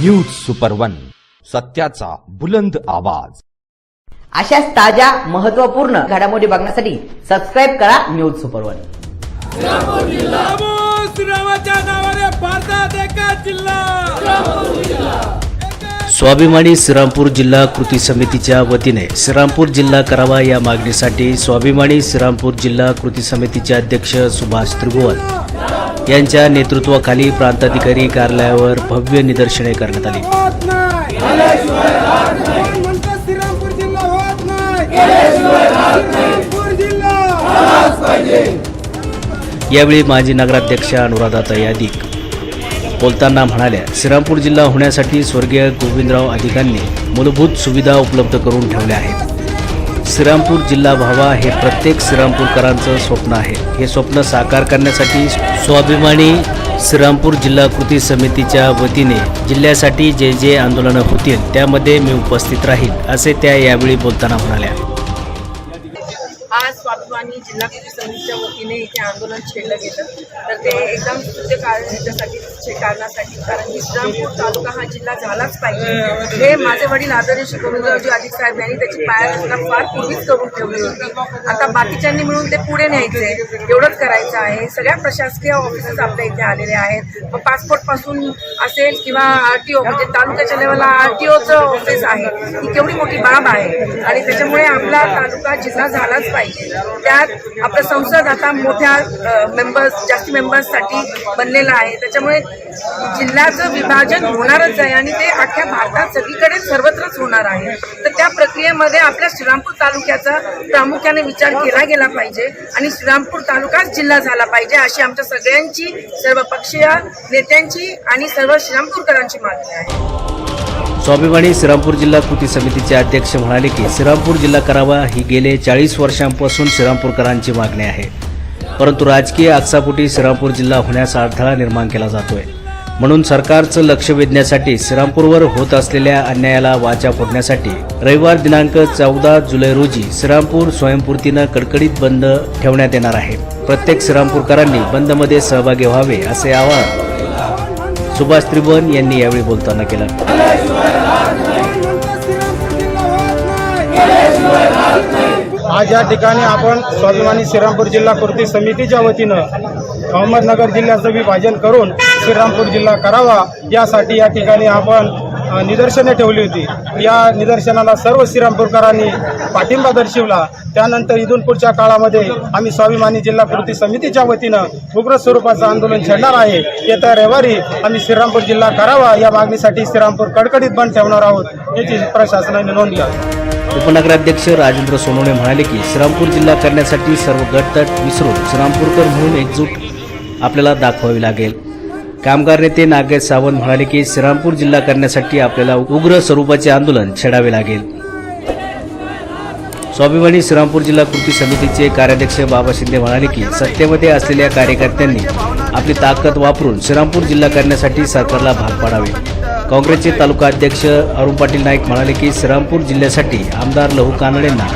News super one सत्याचा बुलंद आवाज. अशाच ताज्या महत्त्वपूर्ण घडामोडी बघण्यासाठी सबस्क्राईब करा न्यूज सुपर वन स्वाभिमानी श्रीरामपूर जिल्हा कृती समितीच्या वतीने श्रीरामपूर जिल्हा करावा या मागणीसाठी स्वाभिमानी श्रीरामपूर जिल्हा कृती समितीचे अध्यक्ष सुभाष त्रिभुवन यांच्या नेतृत्वाखाली प्रांताधिकारी कार्यालयावर भव्य निदर्शने करण्यात आली. यावेळी माजी नगराध्यक्ष अनुराधाताई यादिक बोलताना म्हणाल्या श्रीरामपूर जिल्हा होण्यासाठी स्वर्गीय गोविंदराव अधिकांनी मूलभूत सुविधा उपलब्ध करून ठेवल्या आहेत. श्रीरामपूर जिल्हा व्हावा हे प्रत्येक श्रीरामपूरकरांचं स्वप्न आहे. हे स्वप्न साकार करण्यासाठी स्वाभिमानी श्रीरामपूर जिल्हा कृती समितीच्या वतीने जिल्ह्यासाठी जे जे आंदोलनं होतील त्यामध्ये मी उपस्थित राहील असे त्या यावेळी बोलताना म्हणाल्या. आज स्वाभिमानी जिल्हा कृती समितीच्या वतीने इथे आंदोलन छेडलं गेलं. तर ते एकदम तुझे कारण ह्याच्यासाठी कारणासाठी कारण की श्रीरामपूर तालुका हा जिल्हा झालाच पाहिजे. हे माझे वडील आदरणीय गोविंदरावजी अधिक साहेब यांनी त्याची पायारचना फार पूर्वीच करून ठेवली होती. आता बाकीच्यांनी मिळून ते पुढे न्यायचे. एवढंच करायचं आहे. सगळ्या प्रशासकीय ऑफिसेस आपल्या इथे आलेले आहेत. मग पासपोर्टपासून असेल किंवा ओ म्हणजे तालुक्याच्या लेवलला ओचं ऑफिस आहे. ही केवढी मोठी बाब आहे. आणि त्याच्यामुळे आपला तालुका जिल्हा झालाच पाहिजे. त्यात आपलं संसद आता मोठ्या मेंबर्स जास्ती मेंबर्ससाठी बनलेला आहे. त्याच्यामुळे जिल्ह्याचं विभाजन होणारच आहे आणि ते अख्ख्या भारतात सगळीकडे सर्वत्रच होणार आहे. तर त्या प्रक्रियेमध्ये आपल्या श्रीरामपूर तालुक्याचा प्रामुख्याने विचार केला गेला पाहिजे आणि श्रीरामपूर तालुकाच जिल्हा झाला पाहिजे अशी आमच्या सगळ्यांची सर्व पक्षीय नेत्यांची आणि सर्व श्रीरामपूरकरांची मागणी आहे. स्वाभिमानी श्रीरामपूर जिल्हा कृती समितीचे अध्यक्ष म्हणाले की श्रीरामपूर जिल्हा करावा ही गेले चाळीस वर्षांपासून श्रीरामपूरकरांची मागणी आहे. परंतु राजकीय आकसापोटी श्रीरामपूर जिल्हा होण्यास अडथळा निर्माण केला जातोय. म्हणून सरकारचं लक्ष वेधण्यासाठी श्रीरामपूरवर होत असलेल्या अन्यायाला वाचा फोडण्यासाठी रविवार दिनांक चौदा जुलै रोजी श्रीरामपूर स्वयंपूर्तीनं कडकडीत बंद ठेवण्यात येणार आहे. प्रत्येक श्रीरामपूरकरांनी बंदमध्ये सहभागी व्हावे असे आवाहन सुभाष त्रिभुवन यांनी यावेळी बोलताना केलं. आज या ठिकाणी आपण स्वाभिमानी श्रीरामपूर जिल्हा कृती समितीच्या वतीनं अहमदनगर जिल्ह्याचं विभाजन करून श्रीरामपूर जिल्हा करावा यासाठी या ठिकाणी आपण निदर्शने ठेवली होती. या निदर्शनाला सर्व श्रीरामपूरकरांनी पाठिंबा दर्शवला. त्यानंतर इथून पुढच्या काळामध्ये आम्ही स्वाभिमानी जिल्हा कृती समितीच्या वतीनं उग्र स्वरूपाचं आंदोलन छेडणार आहे. येत्या रविवारी आम्ही श्रीरामपूर जिल्हा करावा या मागणीसाठी श्रीरामपूर कडकडीत बंद ठेवणार आहोत याची प्रशासनाने नोंद उपनगराध्यक्ष राजेंद्र सोनवणे म्हणाले की श्रीरामपूर जिल्हा करण्यासाठी सर्व गटतट विसरून श्रीरामपूरकर म्हणून एकजूट आपल्याला दाखवावी लागेल. कामगार नेते नागेश सावंत म्हणाले की श्रीरामपूर जिल्हा करण्यासाठी आपल्याला उग्र स्वरूपाचे आंदोलन छेडावे लागेल. स्वाभिमानी श्रीरामपूर जिल्हा कृती समितीचे कार्याध्यक्ष बाबा शिंदे म्हणाले की सत्तेमध्ये असलेल्या कार्यकर्त्यांनी आपली ताकद वापरून श्रीरामपूर जिल्हा करण्यासाठी सरकारला भाग पाडावे. काँग्रेसचे तालुका अध्यक्ष अरुण पाटील नाईक म्हणाले की श्रीरामपूर जिल्ह्यासाठी आमदार लहू कानडेंना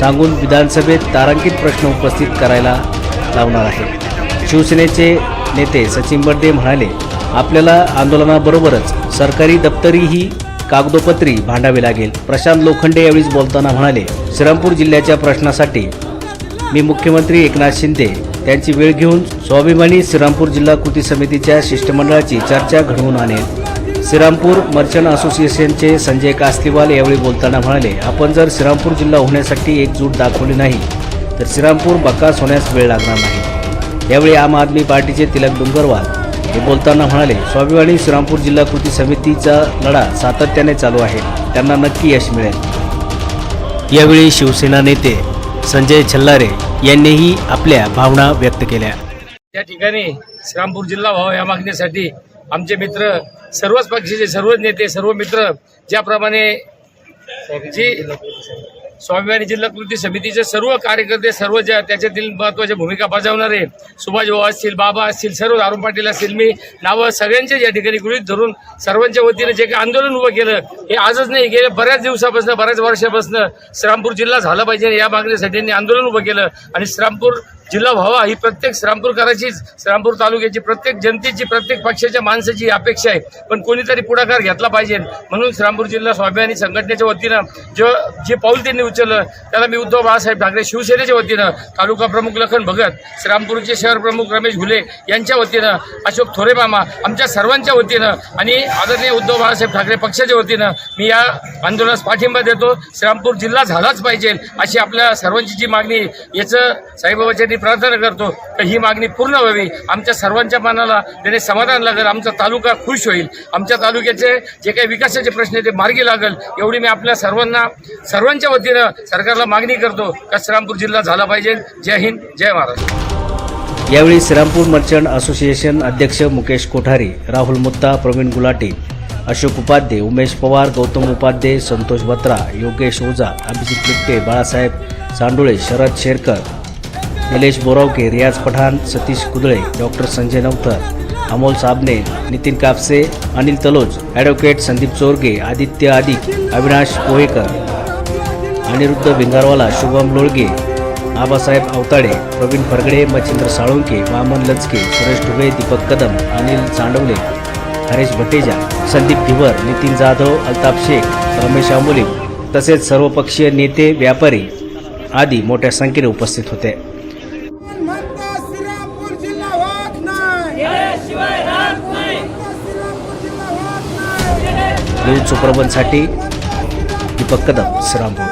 सांगून विधानसभेत तारांकित प्रश्न उपस्थित करायला लावणार आहे. शिवसेनेचे नेते सचिन बर्डे म्हणाले आपल्याला आंदोलनाबरोबरच सरकारी दप्तरीही कागदोपत्री भांडावी लागेल. प्रशांत लोखंडे यावेळी बोलताना म्हणाले श्रीरामपूर जिल्ह्याच्या प्रश्नासाठी मी मुख्यमंत्री एकनाथ शिंदे त्यांची वेळ घेऊन स्वाभिमानी श्रीरामपूर जिल्हा कृती समितीच्या शिष्टमंडळाची चर्चा घडवून आणेल. श्रीरामपूर मर्चंट असोसिएशनचे संजय कास्तीवाल यावेळी बोलताना म्हणाले आपण जर श्रीरामपूर जिल्हा होण्यासाठी एकजूट दाखवली नाही तर श्रीरामपूर बकास होण्यास वेळ लागणार नाही. यावेळी आम आदमी पार्टीचे तिलक डुंगरवाल हे बोलताना म्हणाले स्वाभिमानी श्रीरामपूर जिल्हा कृती समितीचा लढा सातत्याने चालू आहे. त्यांना नक्की यश मिळेल. यावेळी शिवसेना नेते संजय छल्लारे यांनीही आपल्या भावना व्यक्त केल्या. त्या ठिकाणी श्रीरामपूर जिल्हा व्हावा या मागणीसाठी आमचे मित्र सर्वच पक्षाचे सर्वच नेते सर्व मित्र ज्याप्रमाणे जी स्वाभिमानी जिल्हा कृती समितीचे सर्व कार्यकर्ते सर्व ज्या त्याच्यातील महत्त्वाच्या भूमिका बजावणारे सुभाष भाऊ असतील बाबा असतील सर्व दारू पाटील असतील मी नावं सगळ्यांचे या ठिकाणी गृहित धरून सर्वांच्या वतीने जे काही आंदोलन उभं केलं हे आजच नाही गेल्या बऱ्याच दिवसापासून बऱ्याच वर्षापासून श्रामपूर जिल्हा झाला पाहिजे या मागणीसाठी आंदोलन उभं केलं आणि श्रामपूर जिल्हा व्हावा ही प्रत्येक श्रामपूरकराचीच श्रामपूर तालुक्याची प्रत्येक जनतेची प्रत्येक पक्षाच्या माणसाची अपेक्षा आहे. पण कोणीतरी पुढाकार घेतला पाहिजे म्हणून श्रामपूर जिल्हा स्वाभिमानी संघटनेच्या वतीनं जो जे पाऊल त्यांनी उचललं त्याला मी उद्धव बाळासाहेब ठाकरे शिवसेनेच्या वतीनं तालुका प्रमुख लखन भगत श्रामपूरचे शहर प्रमुख रमेश घुले यांच्या वतीनं अशोक थोरे मामा आमच्या सर्वांच्या वतीनं आणि आदरणीय उद्धव बाळासाहेब ठाकरे पक्षाच्या वतीनं मी या आंदोलनास पाठिंबा देतो. श्रामपूर जिल्हा झालाच पाहिजे अशी आपल्या सर्वांची जी मागणी याचं साईबाबाच्या मी प्रार्थना करतो तर ही मागणी पूर्ण व्हावी. आमच्या सर्वांच्या मनाला त्याने समाधान लागेल आमचा तालुका खुश होईल. आमच्या तालुक्याचे जे काही विकासाचे प्रश्न ते मार्गी लागेल. एवढी मी आपल्या सर्वांना सर्वांच्या वतीनं सरकारला मागणी करतो का श्रामपूर जिल्हा झाला पाहिजे. जय हिंद जय महाराष्ट्र. यावेळी श्रीरामपूर मर्चंट असोसिएशन अध्यक्ष मुकेश कोठारी राहुल मुत्ता प्रवीण गुलाटी अशोक उपाध्ये उमेश पवार गौतम उपाध्ये संतोष बत्रा योगेश ओझा अभिजित लिप्टे बाळासाहेब सांडुळे शरद शेरकर निलेश बोरावके रियाज पठाण सतीश कुदळे डॉक्टर संजय नवथर अमोल साबणे नितीन कापसे अनिल तलोज ॲडव्होकेट संदीप चोरगे आदित्य आदिक अविनाश पोहेकर अनिरुद्ध भिंगारवाला शुभम लोळगे आबासाहेब अवताडे प्रवीण फरगडे मच्छिंद्र साळुंके वामन लचके सुरेश ढुबे दीपक कदम अनिल चांडवले हरेश भटेजा संदीप धिवर नितीन जाधव अल्ताप शेख रमेश आंबोली तसेच सर्वपक्षीय नेते व्यापारी आदी मोठ्या संख्येने उपस्थित होते. न्यूज सुप्रबनसाठी दीपक कदम श्रीरामपूर